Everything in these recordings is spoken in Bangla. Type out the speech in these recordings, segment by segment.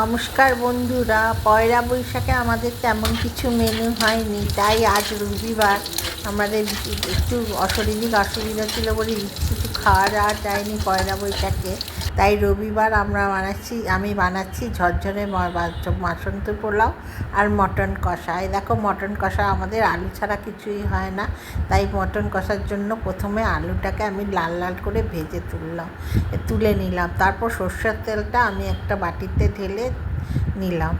নমস্কার বন্ধুরা, পয়লা বৈশাখে আমাদের তেমন কিছু মেনু হয়নি, তাই আজ রবিবার আমাদের একটু অশরীরিক অসুবিধা ছিল বলে কিছু খাওয়া দাওয়া যায়নি পয়লা বৈশাখে। তাই রবিবার আমরা বানাচ্ছি, আমি বানাচ্ছি ঝরঝরে মাসন্ত পোলাও আর মটন কষা। এই দেখো মটন কষা আমাদের আলু ছাড়া কিছুই হয় না। তাই মটন কষার জন্য প্রথমে আলুটাকে আমি লাল লাল করে ভেজে তুললাম, তুলে নিলাম। তারপর সর্ষের তেলটা আমি একটা বাটিতে ঢেলে নিলাম।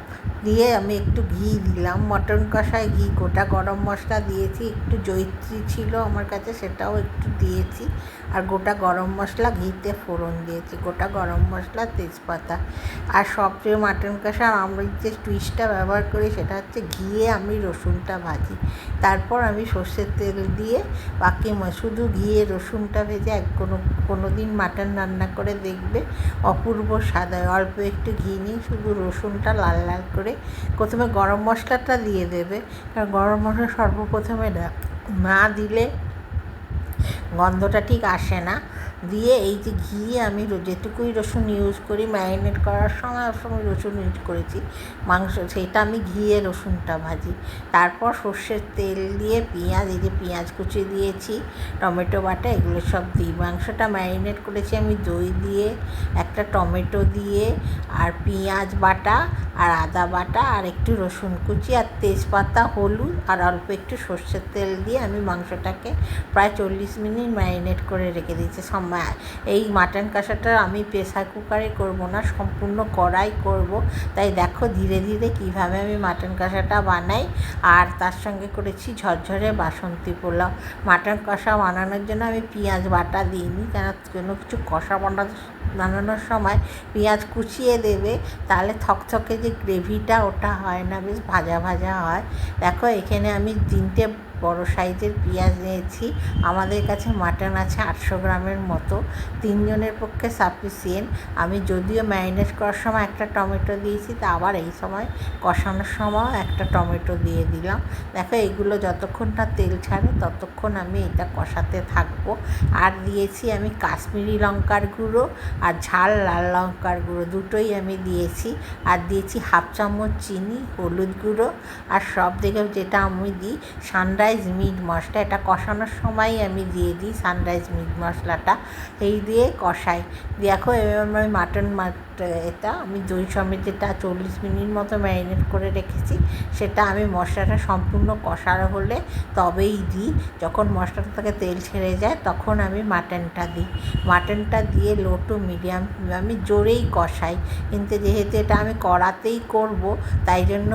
দিয়ে আমি একটু ঘি দিলাম। মটন কষায় ঘি, গোটা গরম মশলা দিয়েছি। একটু জৈত্রী ছিল আমার কাছে, সেটাও একটু দিয়েছি। আর গোটা গরম মশলা, ঘিতে ফোড়ন দিয়েছি। গোটা গরম মশলা, তেজপাতা। আর সবচেয়ে মাটন কষা আমি যে টুইস্টটা ব্যবহার করি, সেটা হচ্ছে ঘিয়ে আমি রসুনটা ভাজি। তারপর আমি সর্ষের তেল দিয়ে বাকি শুধু ঘিয়ে রসুনটা ভেজে এক কোনো কোনো দিন মাটন রান্না করে দেখবে। অপূর্ব স্বাদ হয়। অল্প একটু ঘি নিয়ে শুধু রসুনটা লাল লাল করে প্রথমে গরম মশলাটা দিয়ে দেবে। কারণ গরম মশলা সর্বপ্রথমে না দিলে গন্ধটা ঠিক আসে না। দিয়ে এই যে ঘি আমি যেটুকুই রসুন ইউজ করি ম্যারিনেট করার সময় সময় রসুন ইউজ করেছি। মাংস সেইটা আমি ঘিয়ে রসুনটা ভাজি। তারপর সর্ষের তেল দিয়ে পেঁয়াজ, এই যে পেঁয়াজ কুচি দিয়েছি, টমেটো বাটা, এগুলো সব দিই। মাংসটা ম্যারিনেট করেছি আমি দই দিয়ে, একটা টমেটো দিয়ে, আর পেঁয়াজ বাটা, আর আদা বাটা, আর একটু রসুন কুচি, আর তেজপাতা, হলুদ, আর অল্প একটু সর্ষের তেল দিয়ে আমি মাংসটাকে প্রায় চল্লিশ মিনিট ম্যারিনেট করে রেখে দিয়েছি। এই মাটন কষাটা আমি প্রেসার কুকারে করব না, সম্পূর্ণ কড়াই করব। তাই দেখো ধীরে ধীরে কীভাবে আমি মাটন কষাটা বানাই, আর তার সঙ্গে করেছি ঝরঝরে বাসন্তী পোলাও। মাটন কষা বানানোর জন্য আমি পেঁয়াজ বাটা দিইনি, কেন কোনো কিছু কষা বানাতে বানানোর সময় পেঁয়াজ কুচিয়ে দেবে, তাহলে থকথকে যে গ্রেভিটা ওটা হয় না, বেশ ভাজা ভাজা হয়। দেখো এখানে আমি তিনটে বড় সাইজের পেঁয়াজ নিয়েছি। আমাদের কাছে মাটন আছে আটশো গ্রামের মতো। তিনজনের পক্ষে সাফিসিয়েন্ট আমি যদিও ম্যারিনেট করার সময় একটা টমেটো দিয়েছি, তা আবার এই সময় কষানোর সময় একটা টমেটো দিয়ে দিলাম। দেখো, এগুলো যতক্ষণ না তেল ছাড়ে, ততক্ষণ আমি এটা কষাতে থাকব। আর দিয়েছি আমি কাশ্মীরি লঙ্কার গুঁড়ো আর ঝাল লাল লঙ্কার গুঁড়ো, দুটোই আমি দিয়েছি। আর দিয়েছি হাফ চামচ চিনি, হলুদ গুঁড়ো। আর সব থেকে যেটা আমি দিই সানরাইজ মিট মশলা এটা কষানোর সময়ই আমি দিয়ে দিই সানরাইজ মিট মশলাটা এই দিয়ে কষাই। দেখো, এবার মাটন মাট এটা আমি দই সমেত যেটা চল্লিশ মিনিট মতো ম্যারিনেট করে রেখেছি, সেটা আমি মশলাটা সম্পূর্ণ কষানো হলে তবেই দিই। যখন মশলাটা থেকে তেল ছেড়ে যায়, তখন আমি মাটনটা দিই। মাটনটা দিয়ে লো টু মিডিয়াম আমি জোরেই কষাই। কিন্তু যেহেতু এটা আমি কড়াতেই করব, তাই জন্য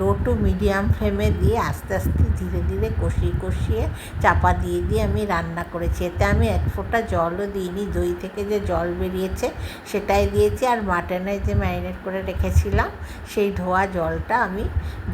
লো টু মিডিয়াম ফ্লেমে দিয়ে আস্তে আস্তে ধীরে ধীরে কষিয়ে কষিয়ে চাপা দিয়ে দিয়ে আমি রান্না করেছি। এতে আমি এক ফোঁটা জলও দিইনি। দই থেকে যে জল বেরিয়েছে সেটাই দিয়েছি। আর মাটনে যে ম্যারিনেট করে রেখেছিলাম, সেই ধোয়া জলটা আমি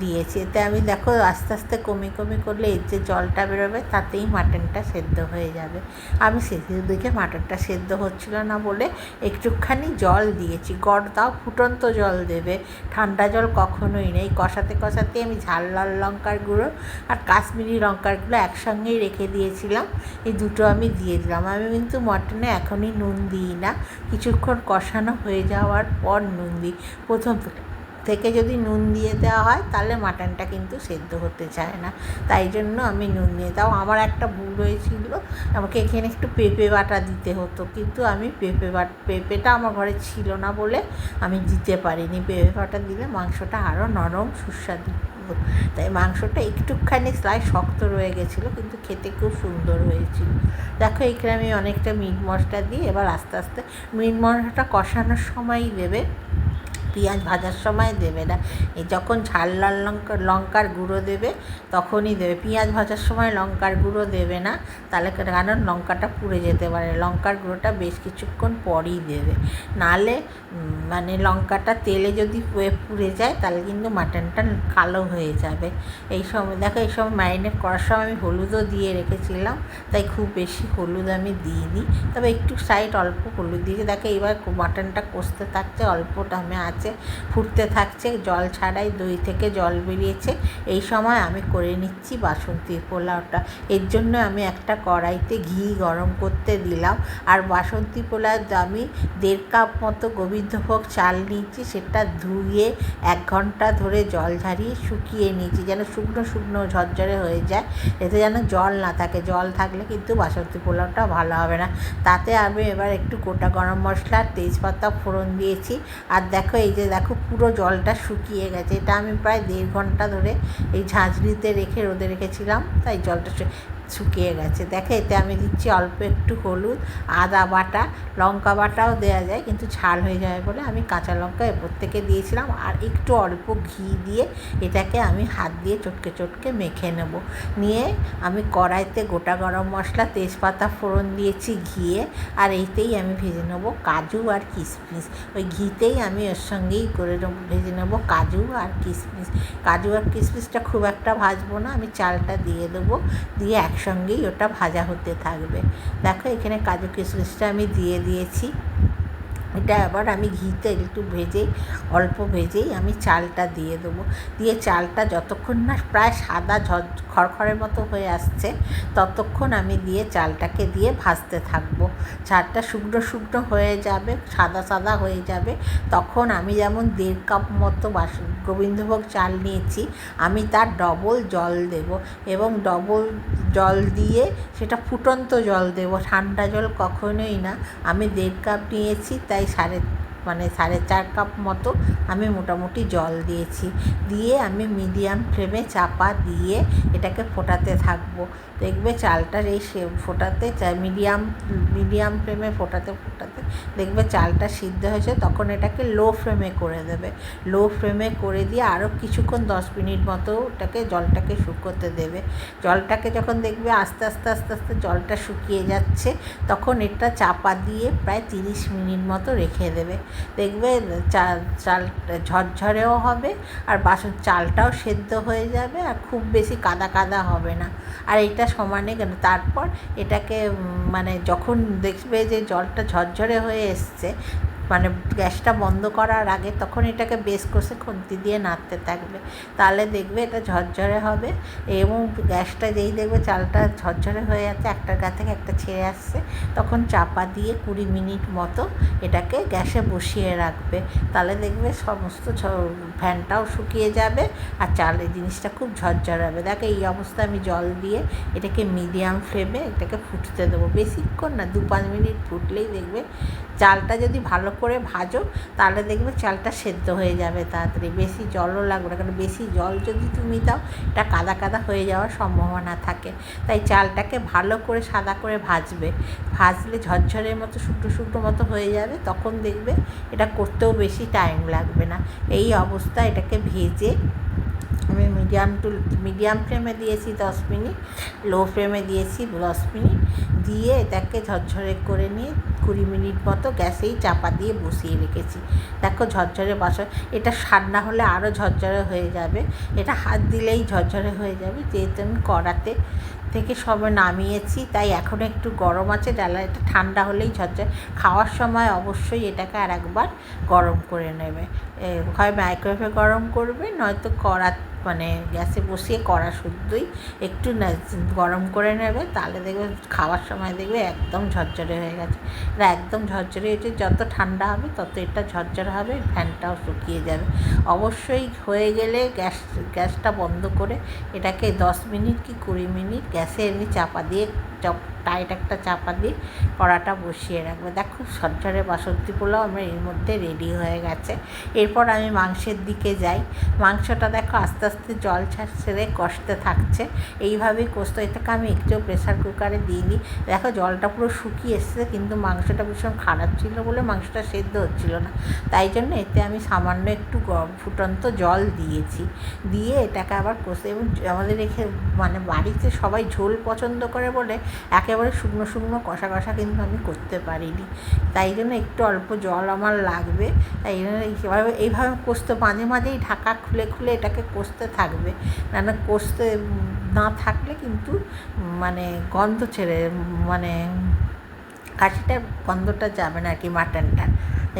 দিয়েছি। এতে আমি দেখো আস্তে আস্তে কমে কমে করলে এর যে জলটা বেরোবে, তাতেই মাটনটা সেদ্ধ হয়ে যাবে। আমি সেদিন দিকে মাটনটা সেদ্ধ হচ্ছিল না বলে একটুখানি জল দিয়েছি। গড় দাও, ফুটন্ত জল দেবে। ঠান্ডা জল কখনোই নেই। কষাতে কষাতে আমি ঝাল, লাল লঙ্কার গুঁড়ো আর কাশ্মীরি লঙ্কারগুলো একসঙ্গেই রেখে দিয়েছিলাম। এই দুটো আমি দিয়ে দিলাম। আমি কিন্তু মটনে এখনই নুন দিই না। কিছুক্ষণ কষানো হয়ে যাওয়ার পর নুন দিই। প্রথম থেকে যদি নুন দিয়ে দেওয়া হয়, তাহলে মাটনটা কিন্তু সেদ্ধ হতে চায় না। তাই জন্য আমি নুন দিয়ে তাও আমার একটা ভুল হয়েছিল আমাকে এখানে একটু পেঁপে বাটা দিতে হতো। কিন্তু আমি পেঁপে বাট, পেঁপেটা আমার ঘরে ছিল না বলে আমি দিতে পারিনি। পেঁপে বাটা দিলে মাংসটা আরও নরম, সুস্বাদু। তাই মাংসটা একটুখানি স্লাই শক্ত রয়ে গেছিল, কিন্তু খেতে খুব সুন্দর হয়েছিল। দেখো, এখানে আমি অনেকটা মিট মশলা দিই এবার আস্তে আস্তে মিট মশলাটা কষানোর সময়ই দেবে। পেঁয়াজ ভাজার সময় দেবে না। যখন ঝাল লাল লঙ্কা লঙ্কার গুঁড়ো দেবে তখনই দেবে। পেঁয়াজ ভাজার সময় লঙ্কার গুঁড়ো দেবে না তাহলে কারণ লঙ্কাটা পুড়ে যেতে পারে। লঙ্কার গুঁড়োটা বেশ কিছুক্ষণ পরই দেবে। উম, মানে লঙ্কাটা তেলে যদি পুড়ে- যায় তাহলে কিন্তু মাটনটা কালো হয়ে যাবে। এই সময় দেখো এই সময় ম্যারিনেট করার সময় আমি হলুদও দিয়ে রেখেছিলাম তাই খুব বেশি হলুদ আমি দিইনি। তবে একটু সাইড অল্প হলুদ দিয়েছি। দেখো এবার মাটনটা কষতে থাকছে অল্পটা আমি আছে। গেছে ফুটতে থাকছে, জল ছাড়াই দই থেকে জল বেরিয়েছে। এই সময় আমি করে নিচ্ছি বাসন্তীর পোলাওটা। এর জন্য আমি একটা কড়াইতে ঘি গরম করতে দিলাম। আর বাসন্তী পোলাও আমি দেড় কাপ মতো গোবিন্দভোগ চাল নিয়েছি, সেটা ধুয়ে এক ঘণ্টা ধরে জল ঝারিয়ে শুকিয়ে নিয়েছি, যেন শুকনো শুকনো ঝরঝরে হয়ে যায়। এতে যেন জল না থাকে, জল থাকলে কিন্তু বাসন্তী পোলাওটা ভালো হবে না। তাতে আমি এবার একটু গোটা গরম মশলা, তেজপাতা, ফোড়ন দিয়েছি। আর দেখো এই যে দেখো পুরো জলটা শুকিয়ে গেছে। এটা আমি প্রায় দেড় ঘণ্টা ধরে এই ঝাঁঝরিতে রেখে রোদে রেখেছিলাম, তাই জলটা শুকিয়ে গেছে। দেখে এতে আমি দিচ্ছি অল্প একটু হলুদ, আদা বাটা, লঙ্কা বাটাও দেওয়া যায়, কিন্তু ঝাল হয়ে যাবে বলে আমি কাঁচা লঙ্কা এরপর থেকে দিয়েছিলাম। আর একটু অল্প ঘি দিয়ে এটাকে আমি হাত দিয়ে চটকে চটকে মেখে নেব। নিয়ে আমি কড়াইতে গোটা গরম মশলা, তেজপাতা ফোড়ন দিয়েছি ঘিয়ে, আর এইতেই আমি ভেজে নেব কাজু আর কিশমিশ ওই ঘিতেই আমি ওর সঙ্গেই করে নেব, ভেজে নেব কাজু আর কিশমিশ কাজু আর কিশমিশটা খুব একটা ভাজবো না, আমি চালটা দিয়ে দেবো, দিয়ে এক একসঙ্গেই ওটা ভাজা হতে থাকবে। দেখো, এখানে কাজু কিশমিশটা আমি দিয়ে দিয়েছি। এটা আবার আমি ঘিতে একটু ভেজেই অল্প ভেজেই আমি চালটা দিয়ে দেবো। দিয়ে চালটা যতক্ষণ না প্রায় সাদা ঝ খড়খড়ের মতো হয়ে আসছে, ততক্ষণ আমি দিয়ে চালটাকে দিয়ে ভাজতে থাকব। চালটা শুকনো শুকনো হয়ে যাবে, সাদা সাদা হয়ে যাবে। তখন আমি যেমন দেড় কাপ মতো বাস, গোবিন্দভোগ চাল নিয়েছি, আমি তার ডবল জল দেব এবং ডবল জল দিয়ে, সেটা ফুটন্ত জল দেব। ঠান্ডা জল কখনোই না। আমি দেড় কাপ নিয়েছি, তাই সাড়ে মানে সাড়ে চার কাপ মতো আমি মোটামুটি জল দিয়েছি। দিয়ে আমি মিডিয়াম ফ্লেমে চাপা দিয়ে এটাকে ফোটাতে থাকব। দেখবে চালটার এই ফোটাতে মিডিয়াম মিডিয়াম ফ্লেমে ফোটাতে ফোটাতে দেখবে চালটা সিদ্ধ হয়েছে, তখন এটাকে লো ফ্লেমে করে দেবে। লো ফ্লেমে করে দিয়ে আরও কিছুক্ষণ, দশ মিনিট মতো ওটাকে জলটাকে শুকোতে দেবে। জলটাকে যখন দেখবে আস্তে আস্তে আস্তে আস্তে জলটা শুকিয়ে যাচ্ছে, তখন এটা চাপা দিয়ে প্রায় তিরিশ মিনিট মতো রেখে দেবে। দেখবে চাল চাল ঝরঝরেও হবে আর বাসন, চালটাও সেদ্ধ হয়ে যাবে আর খুব বেশি কাদা কাদা হবে না। আর এটা সমানে তারপর এটাকে মানে যখন দেখবে যে জলটা ঝরঝরে হয়ে এসছে। মানে গ্যাসটা বন্ধ করার আগে তখন এটাকে বেশ কষে খুন্তি দিয়ে নাড়তে থাকবে। তাহলে দেখবে এটা ঝরঝরে হবে এবং গ্যাসটা যেই দেখবে চালটা ঝরঝরে হয়ে যাচ্ছে একটার গা থেকে একটা ছেড়ে আসছে, তখন চাপা দিয়ে কুড়ি মিনিট মতো এটাকে গ্যাসে বসিয়ে রাখবে। তাহলে দেখবে সমস্ত ফ্যানটাও শুকিয়ে যাবে আর চালের জিনিসটা খুব ঝরঝরে হবে। দেখো, এই অবস্থায় আমি জল দিয়ে এটাকে মিডিয়াম ফ্লেমে এটাকে ফুটতে দেবো। বেশিক্ষণ না দু পাঁচ মিনিট ফুটলেই দেখবে চালটা যদি ভালো করে ভাজো, তাহলে দেখবে চালটা সেদ্ধ হয়ে যাবে তাড়াতাড়ি। বেশি জলও লাগবে না, কারণ বেশি জল যদি তুমি দাও, এটা কাদা কাদা হয়ে যাওয়ার সম্ভাবনা থাকে। তাই চালটাকে ভালো করে সাদা করে ভাজবে। ভাজলে ঝরঝরের মতো, শুকনো শুকনো মতো হয়ে যাবে, তখন দেখবে এটা করতেও বেশি টাইম লাগবে না। এই অবস্থা এটাকে ভেজে আমি মিডিয়াম টু মিডিয়াম ফ্লেমে দিয়েছি দশ মিনিট লো ফ্লেমে দিয়েছি দশ মিনিট। দিয়ে এটাকে ঝরঝরে করে নিয়ে কুড়ি মিনিট মতো গ্যাসেই চাপা দিয়ে বসিয়ে রেখেছি। দেখো ঝরঝরে বসা এটা ঠান্ডা হলে আরও ঝরঝরে হয়ে যাবে। এটা হাত দিলেই ঝরঝরে হয়ে যাবে। যেহেতু আমি কড়াতে থেকে সবে নামিয়েছি, তাই এখন একটু গরম আছে। ডালা এটা ঠান্ডা হলেই ঝরঝরে। খাওয়ার সময় অবশ্যই এটাকে আর একবার গরম করে নেবে। হয় মাইক্রোওয়েভে গরম করবে, নয়তো কড়া মানে গ্যাসে বসিয়ে কড়া শুদ্ধই একটু গরম করে নেবে, তাহলে দেখবে খাওয়ার সময় দেখবে একদম ঝরঝরে হয়ে গেছে। এটা একদম ঝরঝরে হয়েছে, যত ঠান্ডা হবে তত এটা ঝরঝরে হবে, ফ্যানটাও শুকিয়ে যাবে। অবশ্যই হয়ে গেলে গ্যাস, গ্যাসটা বন্ধ করে এটাকে দশ মিনিট কি কুড়ি মিনিট গ্যাসে এমনি চাপা দিয়ে চপ টাইট একটা চাপা দিয়ে কড়াটা বসিয়ে রাখবে। দেখ, খুব ঝরঝরে বাসন্তী পোলাও আমার এর মধ্যে রেডি হয়ে গেছে। এরপর আমি মাংসের দিকে যাই। মাংসটা দেখো আস্তে আস্তে জল ছেড়ে কষতে থাকছে। এইভাবেই কষতে এটাকে আমি একটু প্রেশার কুকারে দিয়ে দিই। দেখো জলটা পুরো শুকিয়ে এসছে, কিন্তু মাংসটা ভীষণ খারাপ ছিল বলে মাংসটা সেদ্ধ হচ্ছিল না। তাই জন্য এতে আমি সামান্য একটু ফুটন্ত জল দিয়েছি। দিয়ে এটাকে আবার কষে এবং আমাদের রেখে মানে বাড়িতে সবাই ঝোল পছন্দ করে বলে একেবারে শুকনো শুকনো কষা কষা কিন্তু আমি করতে পারিনি। তাই জন্য একটু অল্প জল আমার লাগবে। তাই জন্য এইভাবে এইভাবে কষতে মাঝে মাঝেই ঢাকা খুলে খুলে এটাকে কষতে থাকবে। না কষতে না থাকলে কিন্তু মানে গন্ধ ছেড়ে মানে খাসিটার গন্ধটা যাবে না আর কি মাটনটা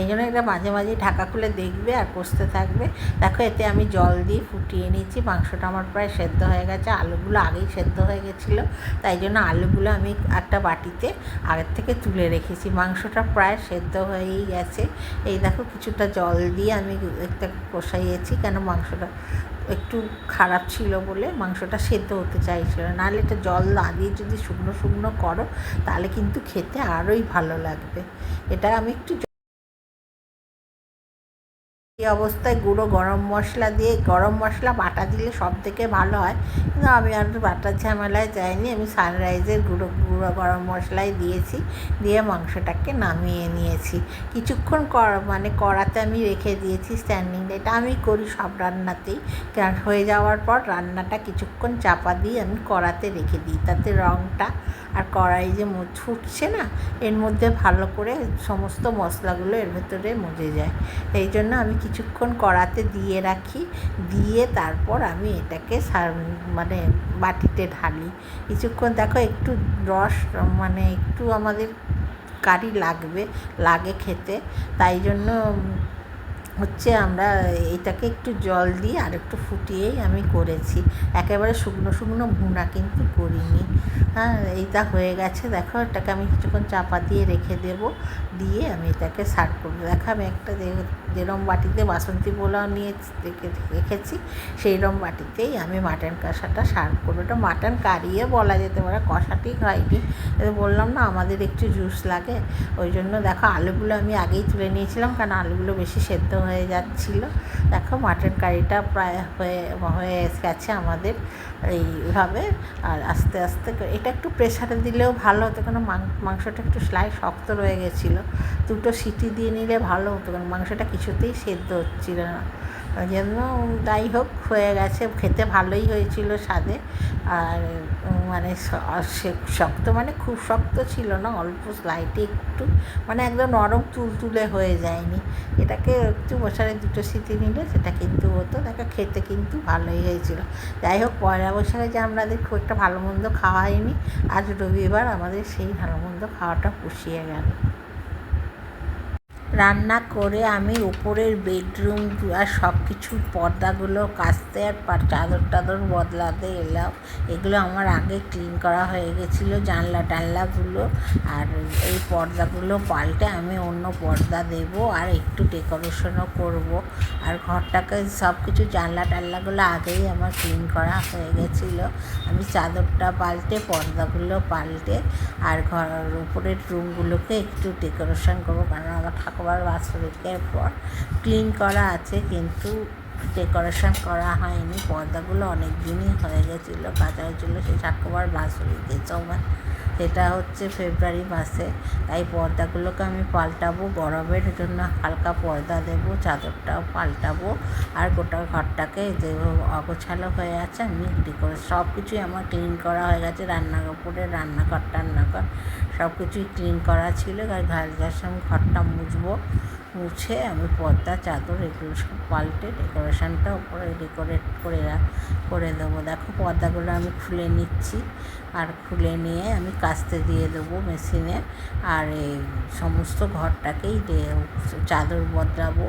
এই জন্য এটা মাঝে মাঝে ঢাকা খুলে দেখবে আর কষতে থাকবে। দেখো, এতে আমি জল দিয়ে ফুটিয়ে নিয়েছি, মাংসটা আমার প্রায় সেদ্ধ হয়ে গেছে। আলুগুলো আগেই সেদ্ধ হয়ে গেছিল, তাই জন্য আলুগুলো আমি একটা বাটিতে আগের থেকে তুলে রেখেছি। মাংসটা প্রায় সেদ্ধ হয়েই গেছে। এই দেখো, কিছুটা জল দিয়ে আমি একটা কষাইয়েছি কেন মাংসটা একটু খারাপ ছিল বলে মাংসটা সেদ্ধ হতে চাইছিল নাহলে এটা জল না দিয়ে যদি শুকনো শুকনো করো, তাহলে কিন্তু খেতে আরোই ভালো লাগবে। এটা আমি একটু অবস্থায় গুঁড়ো গরম মশলা দিয়ে, গরম মশলা বাটা দিলে সব থেকে ভালো হয়। কিন্তু আমি আর বাটার ঝামেলায় যাইনি, আমি সানরাইজের গুঁড়ো গুঁড়ো গরম মশলাই দিয়েছি, দিয়ে মাংসটাকে নামিয়ে নিয়েছি। কিছুক্ষণ কর মানে কড়াতে আমি রেখে দিয়েছি স্ট্যান্ডিং এটা আমি করি সব রান্নাতেই। হয়ে যাওয়ার পর রান্নাটা কিছুক্ষণ চাপা দিয়ে আমি কড়াতে রেখে দিই, তাতে রঙটা আর কড়াই যে ছুটছে না, এর মধ্যে ভালো করে সমস্ত মশলাগুলো এর ভেতরে মজে যায়। এই জন্য আমি কিছুক্ষণ কড়াতে দিয়ে রাখি, দিয়ে তারপর আমি এটাকে মানে বাটিতে ঢালি। কিছুক্ষণ দেখো একটু রস মানে একটু আমাদের কারি লাগবে, লাগে খেতে। তাই জন্য হচ্ছে আমরা এটাকে একটু জল দিয়ে আর একটু ফুটিয়েই আমি করেছি। একেবারে শুকনো শুকনো ভুনা কিন্তু করিনি। হ্যাঁ এইটা হয়ে গেছে। দেখো, এটাকে আমি কিছুক্ষণ চাপা দিয়ে রেখে দেব। দিয়ে আমি এটাকে সার্ভ করব। দেখো, আমি একটা যেরম বাটিতে বাসন্তী পোলাও নিয়ে রেখেছি সেই রকম বাটিতেই আমি মাটন কষাটা সার্ভ করব। এটা মাটন কারিয়ে বলা যেতে পারে কষা ঠিক হয়নি বললাম না, আমাদের একটু জুস লাগে। ওই জন্য দেখো, আলুগুলো আমি আগেই তুলে নিয়েছিলাম, কারণ আলুগুলো বেশি সেদ্ধ হয়ে যাচ্ছিল। দেখো মাটন কারিটা প্রায় হয়ে হয়ে গেছে আমাদের এইভাবে। আর আস্তে আস্তে এটা একটু প্রেশারে দিলেও ভালো হতো কারণ মাংসটা একটু সেলাই শক্ত রয়ে গেছিল। দুটো সিটি দিয়ে নিলে ভালো হতো, কারণ মাংসটা কিছুতেই সেদ্ধ হচ্ছিল না। ওই জন্য যাই হোক, হয়ে গেছে। খেতে ভালোই হয়েছিল স্বাদে। আর মানে শক্ত মানে খুব শক্ত ছিল না, অল্প স্লাইটে একটু। মানে একদম নরম তুলতুলে হয়ে যায়নি। এটাকে একটু মশারে দুটো সিটি নিলে সেটা কিন্তু হতো। দেখো, খেতে কিন্তু ভালোই হয়েছিল। যাই হোক, পয়লা বৈশাখে যে আমাদের খুব একটা ভালো মন্দ খাওয়া হয়নি, আজ রবিবার আমাদের সেই ভালো মন্দ খাওয়াটা পুষিয়ে গেল। রান্না করে আমি উপরের বেডরুম আর সব কিছু পর্দাগুলো কাচতে আর চাদর টাদর বদলাতে এলাম। এগুলো আমার আগে ক্লিন করা হয়ে গেছিল, জানলা টানলাগুলো আর এই পর্দাগুলো পাল্টে আমি অন্য পর্দা দেব আর একটু ডেকোরেশনও করব। আর ঘরটাকে সব কিছু জানলা টানলাগুলো আগেই আমার ক্লিন করা হয়ে গেছিল। আমি চাদরটা পাল্টে, পর্দাগুলো পাল্টে আর ঘর উপরের রুমগুলোকে একটু ডেকোরেশন করব, কারণ আমার ঠাকুর আবার বাৎসরিকের পর ক্লিন করা আছে কিন্তু ডেকোরেশন করা হয়নি। পর্দাগুলো অনেক দিনই হয়ে গেছিল কাঁচা হয়েছিলো সেই ঠাকুমার বাৎসরিকের সময় সেটা হচ্ছে ফেব্রুয়ারি মাসে। তাই পর্দাগুলোকে আমি পাল্টাবো, গরমের জন্য হালকা পর্দা দেবো, চাদরটাও পাল্টাবো আর গোটা ঘরটাকে যে অগোছালো হয়ে আছে আমি করে সব কিছুই আমার ক্লিন করা হয়ে গেছে। রান্না কাপড়ে রান্নাঘর, টান্নাঘর। সব কিছুই ক্লিন করা ছিল আর ঘাস ঘাসাম ঘরটা মুছবো। মুছে আমি পর্দা, চাদর, এগুলো সব পাল্টে ডেকোরেশনটা ওপরে ডেকোরেট করে করে দেবো। দেখো পর্দাগুলো আমি খুলে নিচ্ছি আর খুলে নিয়ে আমি কাস্তে দিয়ে দেবো মেশিনে। আর এই সমস্ত ঘরটাকেই চাদর বদলাবো,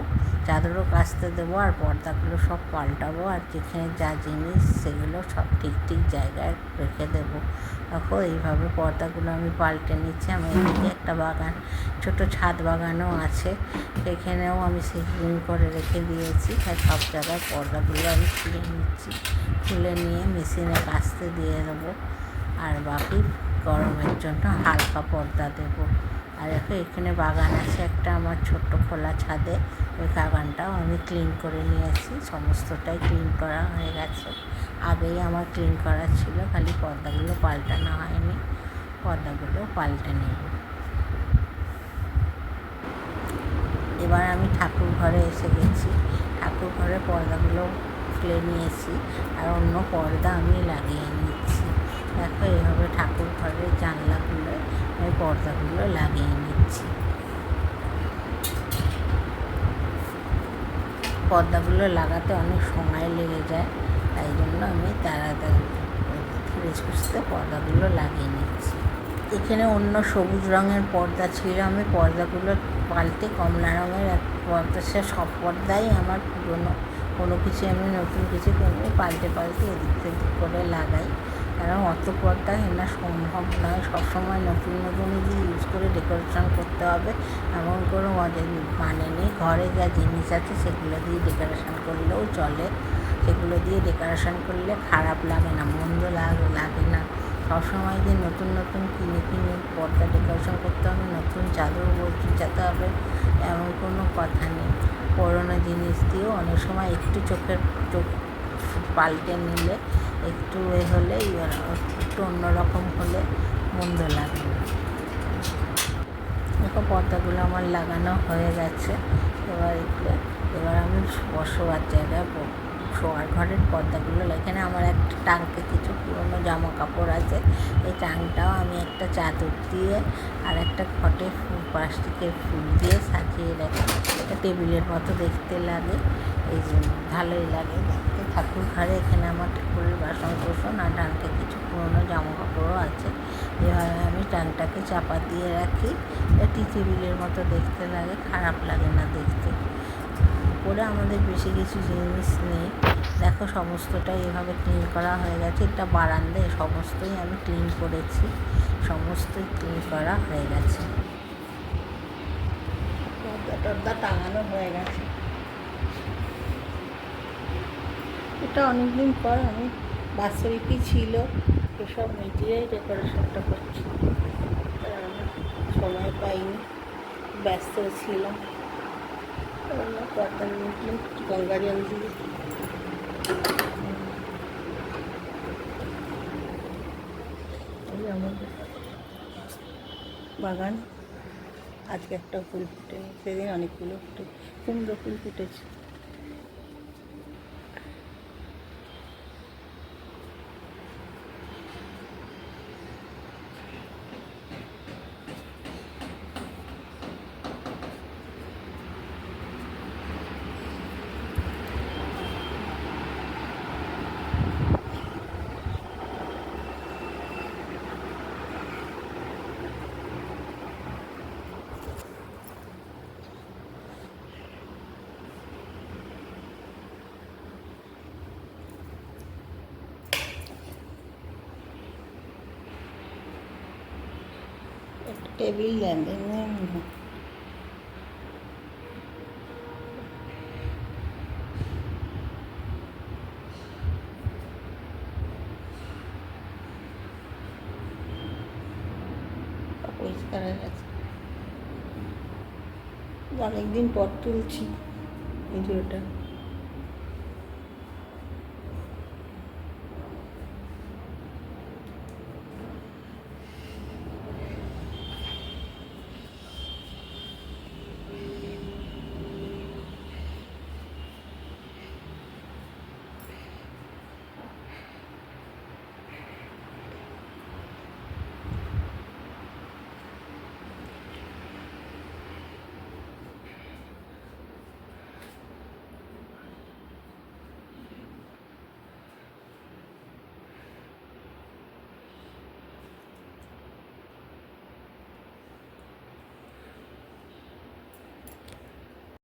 চাদরও কাচতে দেবো আর পর্দাগুলো সব পাল্টাবো আর যেখানে যা জিনিস সেগুলো সব ঠিক ঠিক জায়গায় রেখে দেবো। দেখো এইভাবে পর্দাগুলো আমি পাল্টে নিচ্ছি। আমার এদিকে একটা বাগান, ছোট ছাদ বাগানও আছে। সেখানেও আমি সেগুলো করে রেখে দিয়েছি তাই সব জায়গায় পর্দাগুলো আমি খুলে নিচ্ছি। খুলে নিয়ে মেশিনে কাচতে দিয়ে দেবো। আর বাকি গরমের জন্য হালকা পর্দা দেবো। আর দেখো, এখানে বাগান আছে একটা আমার ছোট্ট খোলা ছাদে। ওই বাগানটাও আমি ক্লিন করে নিয়েছি। সমস্তটাই ক্লিন করা হয়ে গেছে। আগেই আমার ক্লিন করা ছিল, খালি পর্দাগুলো পাল্টানো হয়নি। পর্দাগুলো পাল্টে নেব। এবার আমি ঠাকুর ঘরে এসে গেছি। ঠাকুর ঘরে পর্দাগুলো খুলে নিয়েছি আর অন্য পর্দা আমি লাগিয়ে নিচ্ছি। দেখো এইভাবে ঠাকুর ঘরের জানলাগুলো আমি পর্দাগুলো লাগিয়ে নিচ্ছি। পর্দাগুলো লাগাতে অনেক সময় লেগে যায়, তাই জন্য আমি তাড়াতাড়ি ধীরে পর্দাগুলো লাগিয়ে নিচ্ছি। এখানে অন্য সবুজ রঙের পর্দা ছিল, আমি পর্দাগুলো পাল্টে কমলা রঙের এক পর্দা সব পর্দাই আমার পুরনো। কোনো কিছু আমি নতুন কিছু কিনে পাল্টে পাল্টে এদিক সেদিক করে লাগাই। কারণ অত পর্দা কেনা সম্ভব নয়। সবসময় নতুন নতুন দিয়ে ইউজ করে ডেকোরেশন করতে হবে, এমন কোনো মানে নেই, ঘরে যা জিনিস আছে সেগুলো দিয়ে ডেকোরেশন করলেও চলে। সেগুলো দিয়ে ডেকোরেশন করলে খারাপ লাগে না, মন্দ লাগে না। সবসময় যে নতুন নতুন কিনে কিনে পর্দা ডেকোরেশন করতে হবে, নতুন চাদর যেতে হবে, এমন কোনো কথা নেই। পুরোনো জিনিস দিয়েও অনেক সময় একটু চোখের চোখ পাল্টে নিলে একটু এ হলে একটু অন্যরকম হলে মন্দ লাগে। দেখো পর্দাগুলো আমার লাগানো হয়ে গেছে। এবার এগুলো এবার আমি বসবার জায়গায় শোয়ার ঘরের পর্দাগুলো এখানে আমার একটা টাঙ্কে কিছু পুরনো জামা কাপড় আছে। এই টাংটাও আমি একটা চাদর দিয়ে আর একটা ঘটে ফুল, প্লাস্টিকের ফুল দিয়ে সাজিয়ে রাখি এটা টেবিলের মতো দেখতে লাগে। এই ভালোই লাগে দেখতে। ঠাকুর ঘরে এখানে আমার ঠাকুরের বাসন কোসন আর টানকে কিছু পুরনো জামা কাপড়ও আছে। এভাবে আমি টানটাকে চাপা দিয়ে রাখি। টি টেবিলের মতো দেখতে লাগে, খারাপ লাগে না দেখতে। করে আমাদের বেশি কিছু জিনিস নেই। দেখো সমস্তটাই এভাবে ক্লিন করা হয়ে গেছে। এটা বারান্দায় সমস্তই আমি ক্লিন করেছি। সমস্তই ক্লিন করা হয়ে গেছে। পর্দা টর্দা টাঙানো হয়ে গেছে। এটা অনেকদিন পর আমি বাৎসরিকই ছিল, এসব মিটিয়ে ডেকোরেশনটা করছি। সময় পাইনি, ব্যস্ত ছিলাম। দিয়ে বাগান। আজকে একটা ফুল ফুটে সেদিন অনেকগুলো ফুটে কুমড়ো ফুল ফুটেছে একটা টেবিল দেন পরিষ্কার হয়ে গেছে। অনেকদিন পর তুলছি ভিডিওটা।